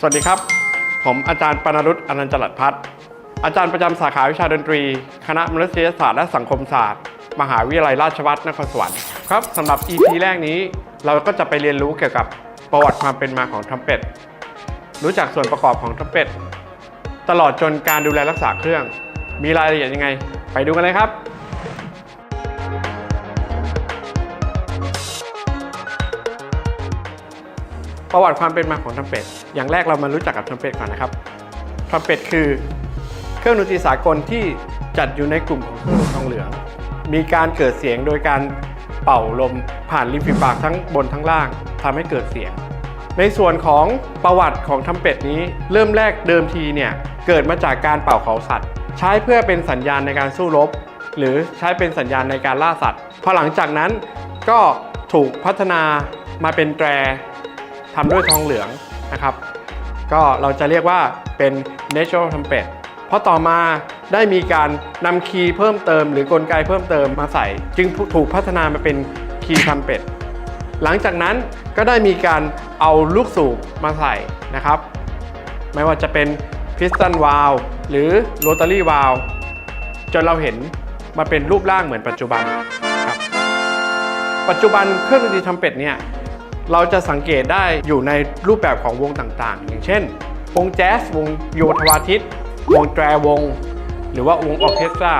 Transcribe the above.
สวัสดีครับ ผมอาจารย์ปนรุตอนันต์จรัสพัฒน์อาจารย์ประจำสาขาวิชาดนตรี คณะมนุษยศาสตร์และสังคมศาสตร์ มหาวิทยาลัยราชภัฏนครสวรรค์ครับสำหรับ EP แรกนี้เราก็จะไปเรียนรู้เกี่ยวกับประวัติความเป็นมาของทรัมเป็ตรู้จักส่วนประกอบของทรัมเป็ตตลอดจนการดูแลรักษาเครื่อง มีรายละเอียดยังไง ไปดูกันเลยครับ ประวัติความเป็นมาของทรัมเป็ตอย่างแรกเรามารู้จักกับทรัมเป็ตก่อนนะครับทรัมเป็ตคือเครื่องดนตรีสากลที่จัดอยู่ในกลุ่มของเครื่องดนตรีทองเหลือง มีการเกิดเสียงโดยการเป่าลมผ่านริมฝีปากทั้งบนทั้งล่างทำให้เกิดเสียง ในส่วนของประวัติของทรัมเป็ตนี้ เริ่มแรกเดิมทีเนี่ยเกิดมาจากการเป่าเขาสัตว์ ใช้เพื่อเป็นสัญญาณในการสู้รบ หรือใช้เป็นสัญญาณในการล่าสัตว์พอหลังจากนั้นก็ถูกพัฒนามาเป็นแตร ทำด้วยทองเหลืองนะครับ ก็เราจะเรียกว่าเป็น natural trumpet เพราะต่อมาได้มีการนำคีย์เพิ่มเติม หรือกลไกเพิ่มเติมมาใส่ จึงถูกพัฒนามาเป็นคีย์ trumpet หลังจากนั้นก็ได้มีการเอาลูกสูบมาใส่นะครับ ไม่ว่าจะเป็น piston valve หรือ rotary valve จนเราเห็นมาเป็นรูปร่างเหมือนปัจจุบันครับปัจจุบันเครื่องดนตรีทำเป็ดเนี่ย เราจะสังเกตได้อยู่ในรูปแบบของวงต่างๆ อย่างเช่น วงแจ๊สวงโยธวาทิตวงแตรวง หรือว่าวงออเคสตรา